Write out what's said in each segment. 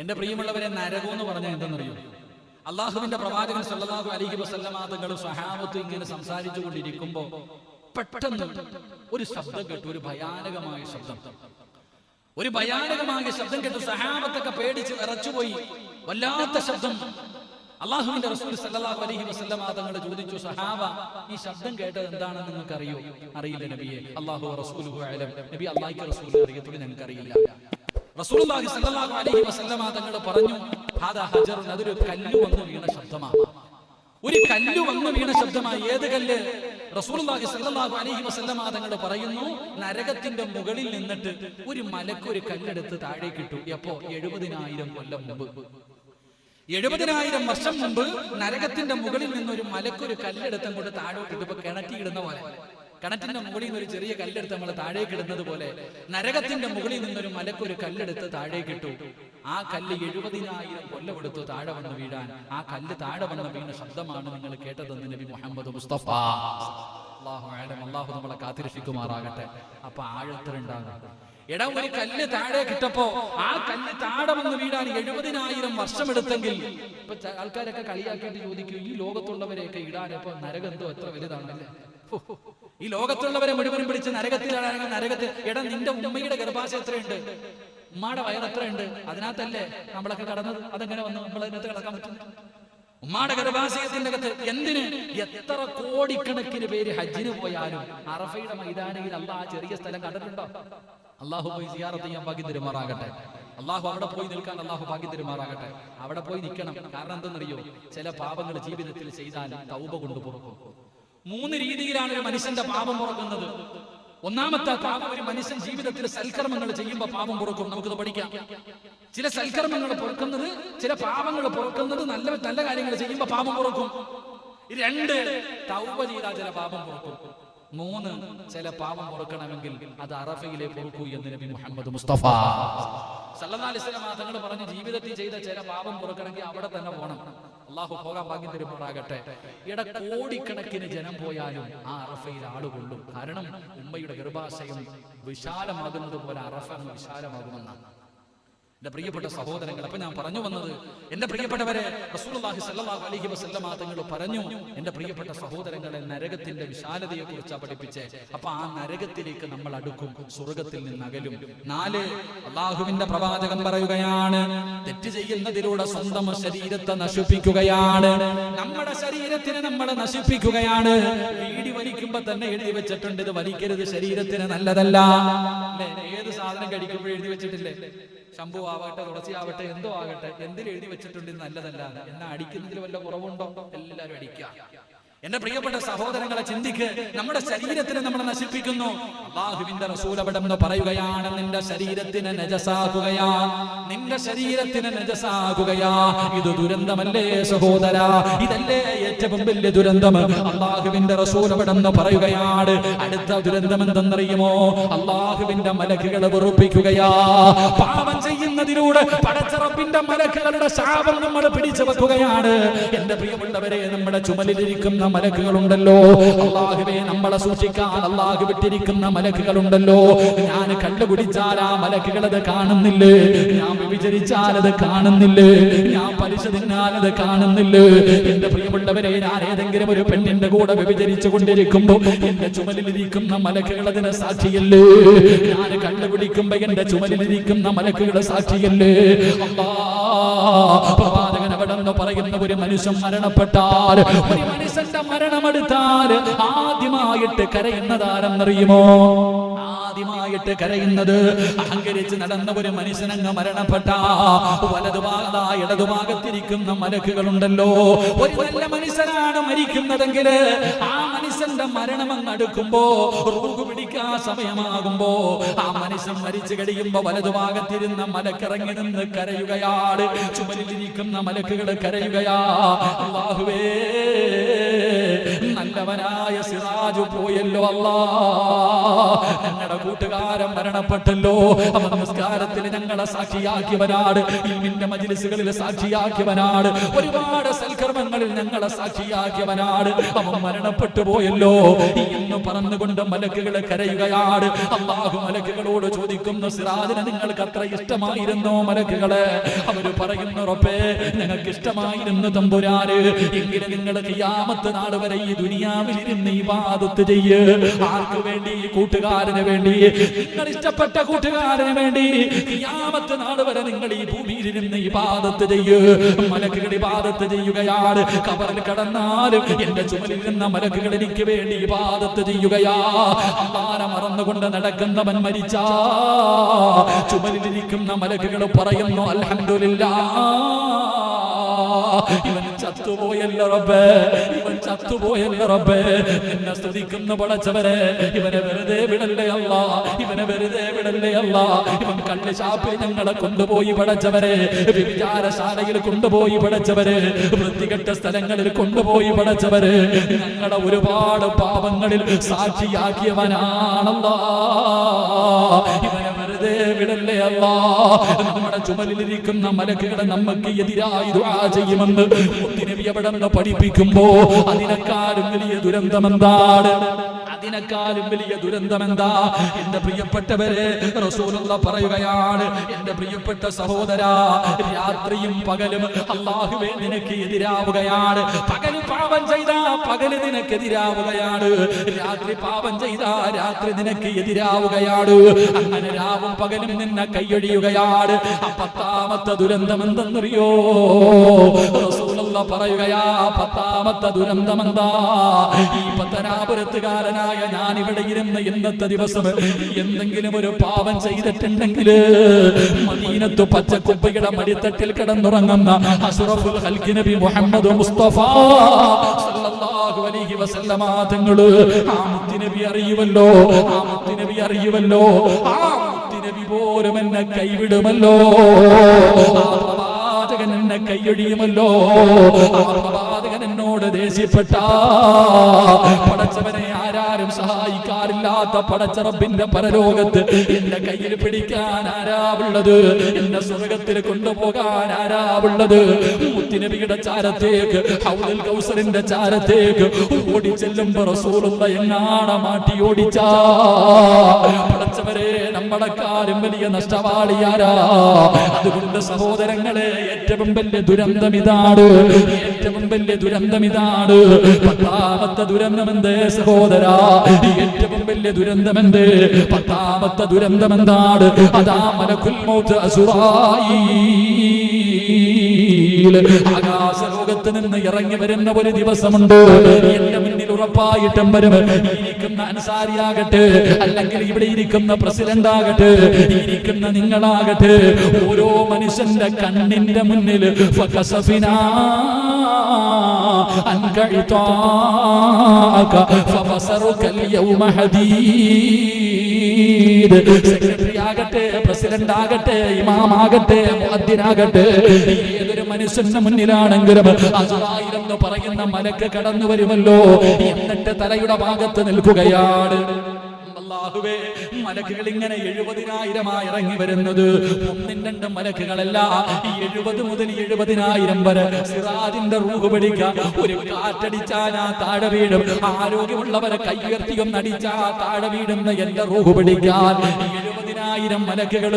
എന്റെ പ്രിയമുള്ളവരെ നരകം എന്ന് പറഞ്ഞാൽ എന്തെന്നറിയോ? അള്ളാഹുവിന്റെ പ്രവാചകൻ സല്ലാഹു അലൈഹി വസല്ലമ തങ്ങളും സഹാബത്തും ഇങ്ങനെ സംസാരിച്ചു കൊണ്ടിരിക്കുമ്പോ പെട്ടെന്ന് ഒരു ശബ്ദം കേട്ടു ഒരു ഭയാനകമായ ശബ്ദം. ഒരു ഭയാനകമായ ശബ്ദം കേട്ടു സഹാബത്തൊക്കെ പേടിച്ച് വിറച്ചുപോയി. വല്ലാത്ത ശബ്ദം. അള്ളാഹുവിന്റെ റസൂൽ സല്ലല്ലാഹു അലൈഹി തങ്ങൾ ചോദിച്ചു സഹാബ ഈ ശബ്ദം കേട്ടത് എന്താണെന്ന് നിങ്ങൾക്ക് അറിയോ അറിയില്ല നബിയെ. അള്ളാഹു റസൂലുഹു അലം. നബി അള്ളാഹിക്ക് റസൂൽ അറിയത്തുള്ളൂ ഞങ്ങൾക്ക് അറിയില്ല റസൂലുള്ളാഹി സ്വല്ലല്ലാഹു അലൈഹി വസല്ലമ തങ്ങൾ പറഞ്ഞു ഹാദാ ഹജറുൻ അതൊരു കല്ല് വന്ന് വീണ ശബ്ദമാണ്. ഒരു കല്ല് വന്ന് വീണ ശബ്ദമായി ഏത് കല്ല്? റസൂലുള്ളാഹി സ്വല്ലല്ലാഹു അലൈഹി വസല്ലമ തങ്ങൾ പറയുന്നു നരകത്തിന്റെ മുകളിൽ നിന്നിട്ട് ഒരു മലക്ക് ഒരു കല്ലെടുത്ത് താഴേക്ക് ഇട്ടു. എപ്പോ? എഴുപതിനായിരം കൊല്ലം മുമ്പ്. എഴുപതിനായിരം വർഷം മുമ്പ് നരകത്തിന്റെ മുകളിൽ നിന്ന് ഒരു മലക്കൊരു കല്ലെടുത്ത് കൊണ്ട് താഴോട്ട് ഇപ്പൊ കിണറ്റിയിടുന്ന പോലെ. കിണറ്റിന്റെ മുകളിൽ നിന്ന് ഒരു ചെറിയ കല്ലെടുത്ത് നമ്മൾ താഴേക്ക് ഇടുന്നത് പോലെ നരകത്തിന്റെ മുകളിൽ നിന്നൊരു മലക്കൊരു കല്ലെടുത്ത് താഴേക്ക് ഇട്ടു. ആ കല്ല് എഴുപതിനായിരം കൊല്ലമെടുത്തു താഴെ വന്ന് വീഴാൻ. ആ കല്ല് താഴെ വന്ന് വീണ ശബ്ദമാണ് നിങ്ങൾ കേട്ടതെന്ന് നബി മുഹമ്മദ് മുസ്തഫ. അള്ളാഹു അള്ളാഹു നമ്മളെ കാത്തിരക്ഷിക്കുമാറാകട്ടെ. അപ്പൊ ആഴത്തിലുണ്ടാകും എടാ ഒരു കല്ല് താഴെ കിട്ടപ്പോ ആ കല്ല് താഴെ വന്ന് വീടാണ് എഴുപതിനായിരം വർഷം എടുത്തെങ്കിൽ ഇപ്പൊ ആൾക്കാരൊക്കെ കളിയാക്കിയിട്ട് ചോദിക്കും ഈ ലോകത്തുള്ളവരെയൊക്കെ ഇടാൻ ഇപ്പൊ നരകം എത്ര വലുതാണല്ലേ. ഈ ലോകത്തുള്ളവരെ മുഴുവനും പിടിച്ച് നരകത്തിലാണ് നരകത്തിൽ. എടാ നിന്റെ ഉമ്മയുടെ ഗർഭാശയം എത്രയുണ്ട്? ഉമ്മയുടെ വയർ എത്രയുണ്ട്? അതിനകത്തല്ലേ നമ്മളൊക്കെ കടന്നത്? അതെങ്ങനെ വന്നു? നമ്മൾ അതിനകത്ത് കിടക്കാൻ പറ്റും. ഉമ്മാടെ ഗർഭാശയത്തിന്റെ അകത്ത് എന്തിന് എത്ര കോടിക്കണക്കിന് പേര് ഹജ്ജിന് പോയാലും അറഫയുടെ മൈതാനയിൽ അല്ല ആ ചെറിയ സ്ഥലം കണ്ടിട്ടുണ്ടോ? അള്ളാഹു പോയി സിയാറത്ത് ചെയ്യാൻ ഭാഗ്യം തെരുമാറാകട്ടെ. അള്ളാഹു അവിടെ പോയി നിൽക്കാൻ അള്ളാഹു ഭാഗ്യം തെരുമാറാകട്ടെ. അവിടെ പോയി നിൽക്കണം. കാരണം എന്തെന്നറിയോ? ചില പാപങ്ങൾ ജീവിതത്തിൽ ചെയ്താൽ തൗബ കൊണ്ട് പുറക്കും മൂന്ന് രീതിയിലാണ് ഒരു മനുഷ്യന്റെ പാപം പുറക്കുന്നത്. ഒന്നാമത്തെ പാപം ഒരു മനുഷ്യൻ ജീവിതത്തിൽ സൽക്കർമ്മങ്ങൾ ചെയ്യുമ്പോൾ പാപം പുറക്കും. നമുക്കത് പഠിക്കാം. ചില സൽക്കർമ്മങ്ങൾ പുറക്കുന്നത് ചില പാപങ്ങൾ പുറക്കുന്നത് നല്ല നല്ല കാര്യങ്ങൾ ചെയ്യുമ്പോൾ പാപം പുറക്കും. രണ്ട് തൗബ ചെയ്താൽ ചില പാപം പുറക്കും. മൂന്ന് ചില പാപം പുറക്കണമെങ്കിൽ അത് അറഫയിലെ പൊറുക്കൂ എന്ന് നബി മുഹമ്മദ് മുസ്തഫ സല്ലല്ലാഹി അലൈഹി വസല്ലം തങ്ങൾ പറഞ്ഞു ജീവിതത്തിൽ ചെയ്ത ചില പാപം പുറക്കണമെങ്കിൽ അവിടെ തന്നെ പോകണം അള്ളാഹു പോകാൻ ഭാഗ്യം തരുമാറാകട്ടെ. ഇട കോടിക്കണക്കിന് ജനം പോയാലും ആ അറഫയിൽ ആളുകൊള്ളും കാരണം ഉമ്മയുടെ ഗർഭാശയം വിശാലമാകുന്നത് പോലെ അറഫ വിശാലമാകുമെന്നാണ്. എന്റെ പ്രിയപ്പെട്ട സഹോദരങ്ങൾ അപ്പൊ ഞാൻ പറഞ്ഞു വന്നത് എന്റെ പ്രിയപ്പെട്ടവരെ അലൈഹി വസല്ലമ തങ്ങൾ പറഞ്ഞു എന്റെ പ്രിയപ്പെട്ട സഹോദരങ്ങളെ നരകത്തിന്റെ വിശാലതയെ കുറിച്ചാ പഠിപ്പിച്ചേ. അപ്പൊ ആ നരകത്തിലേക്ക് നമ്മൾ അടുക്കും സ്വർഗത്തിൽ നിന്ന് അകലും. നാല് അള്ളാഹുവിന്റെ പ്രവാചകൻ പറയുകയാണ് തെറ്റ് ചെയ്യുന്നതിലൂടെ സ്വന്തം ശരീരത്തെ നശിപ്പിക്കുകയാണ്. നമ്മുടെ ശരീരത്തിനെ നമ്മൾ നശിപ്പിക്കുകയാണ്. വീടി വലിക്കുമ്പോ തന്നെ എഴുതി വെച്ചിട്ടുണ്ട് ഇത് വലിക്കരുത് ശരീരത്തിന് നല്ലതല്ല? ഏത് സാധനം കഴിക്കുമ്പോൾ എഴുതി വെച്ചിട്ടില്ലേ? ശംഭു ആവട്ടെ തുളസി ആവട്ടെ എന്തോ ആകട്ടെ എന്തിൽ എഴുതി വെച്ചിട്ടുണ്ട് നല്ലതല്ലാതെ നല്ലതല്ല. എന്നാ അടിക്കുന്നതിൽ വല്ല കുറവുണ്ടോ? എല്ലാവരും അടിക്കുക. എന്റെ പ്രിയപ്പെട്ട സഹോദരങ്ങളെ ചിന്തിക്ക്. നമ്മുടെ ശരീരത്തിനെ നമ്മൾ നശിപ്പിക്കുന്നു. അള്ളാഹുവിന്റെ റസൂലപടം പറയുകയാണ് നിന്റെ ശരീരത്തിന് നജസാകുകയാ നിന്റെ ശരീരത്തിന് നജസാകുകയാ ഇത് ദുരന്തമല്ലേ സഹോദര? ഇതല്ലേ ഏറ്റവും വലിയ ദുരന്തം? അള്ളാഹുവിന്റെ റസൂലപടം പറയുകയാണ് അടുത്ത ദുരന്തം എന്തെന്നറിയുമോ? അള്ളാഹുവിന്റെ മലക്കുകളെ വെറുപ്പിക്കുകയാ. പാപം ചെയ്യുന്നതിലൂടെ പടച്ചറപ്പിന്റെ മലക്കുകളുടെ ശാപം നമ്മൾ പിടിച്ചു വെക്കുകയാണ് എന്റെ പ്രിയമുള്ളവരെ നമ്മുടെ ചുമലിലിരിക്കുന്ന മലക്കുകളുണ്ടല്ലോ. അള്ളാഹുവേ നമ്മളെ സൂക്ഷിക്കാൻ അള്ളാഹു വിട്ടിരിക്കുന്ന മലക്കുകളുണ്ടല്ലോ. ഞാൻ കണ്ടുപിടിച്ചാൽ ആ മലക്കുകൾ അത് കാണുന്നില്ലേ? ഞാൻ വിചരിച്ചാൽ അത് കാണുന്നില്ലേ? ഞാൻ പലിശ തിന്നാൽ അത് കാണുന്നില്ലേ? എന്റെ പ്രിയമുള്ളവരെ ഞാൻ ഏതെങ്കിലും ഒരു പെണ്ണിന്റെ കൂടെ വ്യഭിചരിച്ചു കൊണ്ടിരിക്കുമ്പോ എന്റെ ചുമലിലിരിക്കുന്ന മലക്കുകൾ അതിന് സാക്ഷിയല്ലേ? ഞാൻ കണ്ടുപിടിക്കുമ്പോ എന്റെ ചുമലിലിരിക്കുന്ന മലക്കുകൾ സാക്ഷിയല്ലേ? അല്ലാ പ്രവാചകൻ അവിടെ പറയുന്ന ഒരു മനുഷ്യൻ മരണപ്പെട്ടാൽ ഒരു മരണമെടുത്താൽ ആദ്യമായിട്ട് കരയുന്നതാരെന്നറിയുമോ? ആദ്യമായിട്ട് കരയുന്നത് അഹങ്കരിച്ച് നടന്ന ഒരു മനുഷ്യനങ്ങ് മരണപ്പെട്ട വലതുഭാഗ ഇടതുഭാഗത്തിരിക്കുന്ന മലക്കുകളുണ്ടല്ലോ. ഒരു നല്ല മനുഷ്യനാണ് മരിക്കുന്നതെങ്കിൽ ആ മനുഷ്യന്റെ മരണം അങ്ങ് അടുക്കുമ്പോ റൂഹ് പിടിക്കാൻ സമയമാകുമ്പോ ആ മനുഷ്യൻ മരിച്ചു കഴിയുമ്പോ വലതുഭാഗത്തിരുന്ന മലക്കിറങ്ങി നിന്ന് കരയുകയാണ് ചുമലിലിരിക്കുന്ന മലക്കുകൾ കരയുകയാ. നല്ലവനായ സിറാജു പോയല്ലോ അല്ലാ. ഞങ്ങളുടെ കൂട്ടുകാരൻ മരണപ്പെട്ടല്ലോ. അവൻ നമസ്കാരത്തിൽ ഞങ്ങളെ സാക്ഷിയാക്കിയവനാണ്. ഇൽമിന്റെ മജിലിസുകളിൽ സാക്ഷിയാക്കിയവനാണ്. ഒരുപാട് സൽക്കർമ്മങ്ങളിൽ ഞങ്ങളെ സാക്ഷിയാക്കിയവനാണ്. അവൻ മരണപ്പെട്ടു പോയല്ലോ. എന്ന് പറഞ്ഞുകൊണ്ട് മലക്കുകളെ കരയുകയാണ്. അള്ളാഹു മലക്കുകളോട് ചോദിക്കുന്നു സിറാജിനെ നിങ്ങൾക്ക് അത്ര ഇഷ്ടമായിരുന്നോ മലക്കുകളെ? അവർ പറയുന്നു റബ്ബേ ഞങ്ങൾക്ക് ഇഷ്ടമായിരുന്നു തമ്പുരാന്. എങ്കിലും നിങ്ങൾ കിയാമത്ത് നാൾ വരെ ഈ ദുനിയാവിൽ ഇരുന്ന് ഇബാദത്ത് ചെയ്യ്. ആർക്ക് വേണ്ടി? കൂട്ടുകാരന് വേണ്ടി. നിങ്ങൾ ഇഷ്ടപ്പെട്ട കൂട്ടുകാരന് വേണ്ടി കിയാമത്ത് നാൾ വരെ നിങ്ങൾ ഈ ഭൂമിയിൽ ഇബാദത്ത് ചെയ്യ്. മലക്കുകൾ ഇബാദത്ത് ചെയ്യുകയാണ്. കബറിൽ കടന്നാലും എന്റെ ചുമലിൽ നിന്ന മലക്കുകൾ എനിക്ക് വേണ്ടി ഇബാദത്ത് ചെയ്യുകയാ. അമ്മാനെ മറന്നുകൊണ്ട് നടക്കുന്നവൻ മരിച്ചാ. ചുമലിലിരിക്കുന്ന മലക്കുകൾ പറയുന്നു അൽഹംദുലില്ലാ. ഇവൻ ചത്തുപോയല്ലോ റബ്ബേ. ഇവൻ ചത്തുപോയല്ലോ റബ്ബേ എന്നെ സ്തുതിക്കുന്ന പടച്ചവരെ. ഇവനെ വെറുതെ വിടല്ലേ അല്ല ഇവനെ വെറുതെ വിടല്ലേ അല്ല. ഇവൻ കള്ള് ഷാപ്പിൽ ഞങ്ങളെ കൊണ്ടുപോയി പടച്ചവരെ. വിചാരശാലയിൽ കൊണ്ടുപോയി പടച്ചവരെ. വൃത്തികെട്ട സ്ഥലങ്ങളിൽ കൊണ്ടുപോയി പടച്ചവരെ. ഞങ്ങളെ ഒരുപാട് പാപങ്ങളിൽ സാക്ഷിയാക്കിയവനാണല്ലോ. ഇവനെ വെറുതെ വിടല്ലേ അല്ല. നമ്മുടെ ചുമലിലിരിക്കുന്ന മലക്കുകളെ നമുക്ക് എതിരായി ദുആ ചെയ്യുമെന്ന് മുത്തിനബി നിന്ന് പഠിപ്പിക്കുമ്പോ അതിനേക്കാളും വലിയ ദുരന്തമെന്താണ്? അതിനേക്കാളും വലിയ ദുരന്തം എന്താ എന്റെ പ്രിയപ്പെട്ടവരെ റസൂലുള്ള പറയുകയാണ് എന്റെ പ്രിയപ്പെട്ട സഹോദര രാത്രിയും പകലും അള്ളാഹുവേ നിനക്ക് എതിരാവുകയാണ്. പകൽ പാപം ചെയ്താ പകൽ നിനക്കെതിരാവുകയാണ് രാത്രി പാപം ചെയ്താ രാത്രി നിനക്ക് എതിരാവുകയാണ്. അങ്ങനെ രാവും പകലും നിന്നെ കൈയൊഴിയുകയാണ് പത്താമത്തെ ദുരന്തം എന്തെന്നറിയോ റസൂലുള്ള പറയുകയാ പത്താമത്തെ ദുരന്തം എന്താ ഈ പത്തനാപുരത്തുകാരനായ ഞാൻ ഇവിടെ ഇരുന്ന് ഇന്നത്തെ ദിവസം എന്തെങ്കിലും ഒരു പാപം ചെയ്തിട്ടുണ്ടെങ്കിൽ മദീനത്ത് പച്ചക്കുപ്പയുടെ മടിത്തട്ടിൽ കിടന്നുറങ്ങുന്ന അഷ്റഫുൽ ഹൽക്കി നബി മുഹമ്മദ് മുസ്തഫ തങ്ങൾ ആ മുത്തുനബി അറിയുമല്ലോ ആ മുത്തുനബി അറിയുമല്ലോ ആ മുത്തുനബി പോലും എന്നെ കൈവിടുമല്ലോ. എന്നെ കൈയൊഴിയുമല്ലോ ദേഷ്യപ്പെട്ട പടച്ചവനെ ആരാരും സഹായിക്കാറില്ലാത്ത പടച്ചറബിന്റെ പരലോകത്ത് എന്റെ കയ്യിൽ പിടിക്കാൻ ആരാവുള്ളത്? എന്റെ സ്വർഗത്തിൽ കൊണ്ടുപോകാൻ ആരാവുള്ളത്? മുത്തിനബിയുടെ ചാരത്തേക്ക് ഹൗലുൽ കൗസറിന്റെ ചാരത്തേക്ക് ഓടി ചെല്ലുമ്പോ റസൂലുള്ള മാറ്റി ഓടിച്ചാ? പടച്ചവരെ നമ്മളെക്കാരും വലിയ നഷ്ടവാളിയാരാ അതുകൊണ്ട് സഹോദരങ്ങളെ ഏറ്റവും വലിയ ദുരന്തം ഇതാണ്. വലിയ ദുരന്തം ഇതാണ്. പത്താമത്തെ ദുരന്തം എന്തേ സഹോദര ഏറ്റവും വലിയ ദുരന്തം എന്തേ പത്താമത്തെ ദുരന്തം എന്താണ് അതാ മലക്കുൽ മൗത്ത് അസുറായി ആകാശലോകത്ത് നിന്ന് ഇറങ്ങി വരുന്ന ഒരു ദിവസമുണ്ട്. എന്റെ ഉറപ്പായിട്ടും വരും ഇരിക്കുന്ന അൻസാരിയാകട്ടെ അല്ലെങ്കിൽ ഇവിടെ ഇരിക്കുന്ന പ്രസിഡന്റ് ആകട്ടെ ഇരിക്കുന്ന നിങ്ങളാകട്ടെ ഓരോ മനുഷ്യന്റെ കണ്ണിന്റെ മുന്നിൽ ഫകസഫിനാ عنك عطاك فبصرك اليوم حديد ആകട്ടെ പ്രസിഡന്റ് ആകട്ടെ ഇമാമാകട്ടെ മുഅദ്ദിനാകട്ടെ. ഏതൊരു മനുഷ്യന്റെ മുന്നിലാണെങ്കിലും എന്ന് പറയുന്ന മലക്ക് കടന്നു വരുമല്ലോ. എന്നിട്ട് തലയുടെ ഭാഗത്ത് നിൽക്കുകയാണ്. മലക്കുകൾ ഇങ്ങനെ എഴുപതിനായിരമായി ഇറങ്ങി വരുന്നത്. ഒന്നും രണ്ടും മലക്കുകളല്ല. എഴുപത് മുതൽ എഴുപതിനായിരം വരെ സിറാദിന്റെ റൂഹ് പിടിക്കാം ഒരു കാറ്റടിച്ചാൽ ആ താഴെ വീഴും. ആരോഗ്യമുള്ളവരെ കൈയുയർത്തി നടിച്ചാ താഴെ വീടുന്ന എന്റെ റൂഹ് പിടിക്കാൻ. ഈ മലക്കുകൾ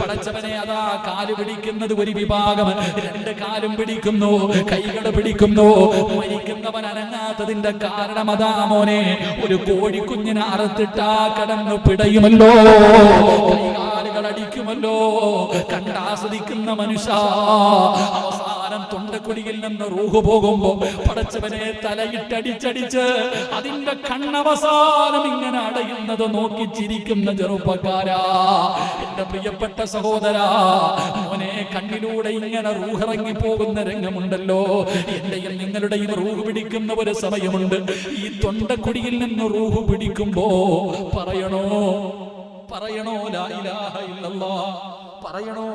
പടച്ചവനെ അതാ കാൽ പിടിക്കുന്നത് ഒരു വിഭാഗം. രണ്ട് കാലും പിടിക്കുന്നു കൈകൾ പിടിക്കുന്നു. മരിക്കുന്നവൻ അനങ്ങാത്തതിന്റെ കാരണം അതാ മോനെ. ഒരു കോഴിക്കുഞ്ഞിനെ അറുത്തിട്ടാ കടന്നു പിടയുമല്ലോ. കൈകാലുകൾ അടിക്കുമല്ലോ കണ്ടാസ്വദിക്കുന്ന മനുഷ്യ അവസാനം തൊണ്ടക്കുടിയിൽ നിന്ന് റൂഹ് പോകുമ്പോ പടച്ചവനെ തലയിട്ടടിച്ചടിച്ച് അതിന്റെ കണ്ണവസാനം ഇങ്ങനെ അടയുന്നത് നോക്കി ചിരിക്കുന്ന ചെറുപ്പക്കാരാ. എന്റെ പ്രിയപ്പെട്ട സഹോദരാ മോനെ കണ്ണിലൂടെ ഇങ്ങനെ റൂഹിറങ്ങി പോകുന്ന രംഗമുണ്ടല്ലോ. എന്റെയും നിങ്ങളുടെയും റൂഹ് പിടിക്കുന്ന ഒരു സമയമുണ്ട്. ഈ തൊണ്ടക്കുടിയിൽ നിന്ന് റൂഹ് പിടിക്കുമ്പോ പറയണോ? പറയണോ? ലാ ഇലാഹ ഇല്ലല്ലാ. പറയണോ?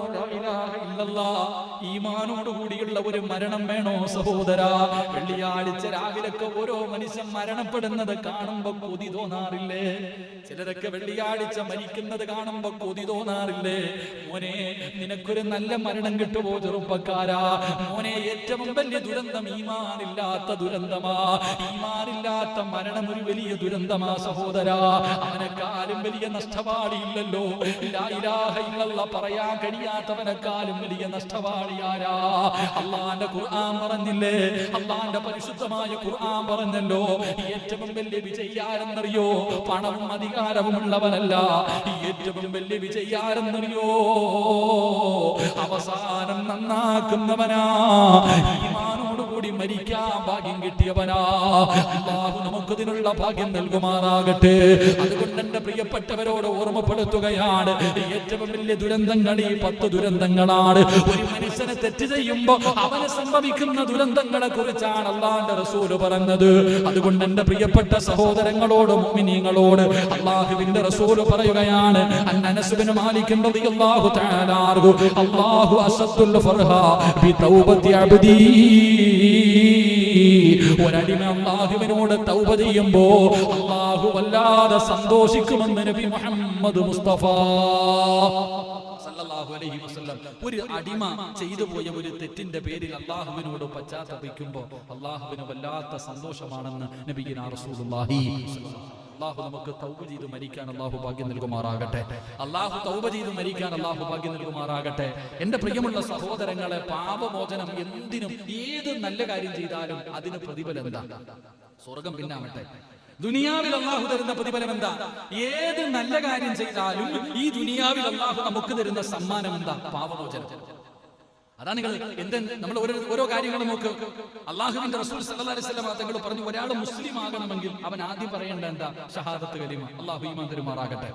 ഈമാനോടുകൂടിയുള്ള ഒരു മരണം വേണോ സഹോദര? വെള്ളിയാഴ്ച രാവിലൊക്കെ ഓരോ മനുഷ്യൻ മരണപ്പെടുന്നത് കാണുമ്പോ കൊതി തോന്നാറില്ലേ? ചിലരൊക്കെ വെള്ളിയാഴ്ച മരിക്കുന്നത് കാണുമ്പോ കൊതി തോന്നാറില്ലേ? മോനെ നിനക്കൊരു നല്ല മരണം കിട്ടുമോ ചെറുപ്പക്കാരാ? മോനെ ഏറ്റവും വലിയ ദുരന്തം ഈമാനില്ലാത്ത ദുരന്തമാ. ഈമാനില്ലാത്ത മരണം ഒരു വലിയ ദുരന്തമാ സഹോദര. അവനെക്കാളും വലിയ നഷ്ടപാടിയില്ലല്ലോ. ഇല്ലല്ലാ പറയാൻ കഴിയാത്തവനെക്കാളും വലിയ നഷ്ടപാടി ആരാ? അള്ളാന്റെ ഖുർആൻ പറഞ്ഞില്ലേ? അള്ളാന്റെ പരിശുദ്ധമായ ഖുർആൻ പറഞ്ഞല്ലോ. ഏറ്റവും വലിയ വിജയാരെന്നറിയോ പണവും അധികാരവും ഉള്ളവനല്ല ഏറ്റവും വലിയ വിജയാരെന്നറിയോ അവസാനം നന്നാക്കുന്നവനാ. ഈമാനോടുകൂടി മരിക്കാൻ ഭാഗ്യം കിട്ടിയവനാ. അള്ളാഹു നമുക്കതിനുള്ള ഭാഗ്യം നൽകുമാറാകട്ടെ. അതുകൊണ്ട് എന്റെ പ്രിയപ്പെട്ടവരോട് ഓർമ്മപ്പെടുത്തുകയാണ് ഏറ്റവും വലിയ ദുരന്തങ്ങൾ ഈ പത്ത് ദുരന്തങ്ങളാണ്. ഒരു മനുഷ്യനെ തെറ്റ് ചെയ്യുമ്പോ അവന് സംഭവിക്കുന്ന ദുരന്തങ്ങളെ കുറിച്ചാണ് അള്ളാന്റെ റസൂൽ പറഞ്ഞത്. അതുകൊണ്ട് എന്റെ പ്രിയപ്പെട്ട സഹോദരങ്ങളോട് മോമിനിയങ്ങളോട് അള്ളാഹുവിന്റെ റസൂൽ പറയുകയാണ് അന്നനസുബിന് മാലിക്കുന്നത് റളിയല്ലാഹു തആല അള്ളാഹു അസദ്ദുൽ ഫർഹ ബി തൗബത്തി അബ്ദി. ഒരടിമ അള്ളാഹുവിനോട് തൗബ ചെയ്യുമ്പോ അള്ളാഹു വല്ലാതെ സന്തോഷിക്കുമെന്ന് നബി മുഹമ്മദ് മുസ്തഫ ഒരു അടിമ ചെയ്തു പോയ ഒരു തെറ്റിന്റെ പേരിൽ അള്ളാഹുവിനോട് പശ്ചാത്തപിക്കുമ്പോ അള്ളാഹുവിന് വല്ലാത്ത സന്തോഷമാണെന്ന് നബിഗിന റസൂലുള്ളാഹി അള്ളാഹു നമുക്ക് തൗബ ചെയ്ത് മരിക്കാൻ അള്ളാഹു ഭാഗ്യം നൽകുമാറാകട്ടെ. അള്ളാഹു തൗബ ചെയ്ത് മരിക്കാൻ അള്ളാഹു ഭാഗ്യം നൽകുമാറാകട്ടെ. എന്റെ പ്രിയമുള്ള സഹോദരങ്ങളെ പാപമോചനം എന്തിനും ഏത് നല്ല കാര്യം ചെയ്താലും അതിന് പ്രതിഫലം എന്താ? സ്വർഗം പിന്നാവട്ടെ. ദുനിയാവിൽ അള്ളാഹു തരുന്ന പ്രതിഫലം എന്താ? ഏത് നല്ല കാര്യം ചെയ്താലും ഈ ദുനിയാവിൽ അള്ളാഹു നമുക്ക് തരുന്ന സമ്മാനം എന്താ? പാപമോചനം. അതാണ് നിങ്ങൾ എന്ത് നമ്മൾ ഓരോ ഓരോ കാര്യങ്ങൾ നോക്ക്. അള്ളാഹുവിന്റെ റസൂൽ സല്ലല്ലാഹു അലൈഹി വസല്ലം തങ്ങൾ പറഞ്ഞു ഒരാൾ മുസ്ലിം ആകണമെങ്കിൽ അവൻ ആദ്യം പറയേണ്ട എന്താ? ഷഹാദത്ത് കലിമ അള്ളാഹു ഈമാൻ തരുമാറാകട്ടെ.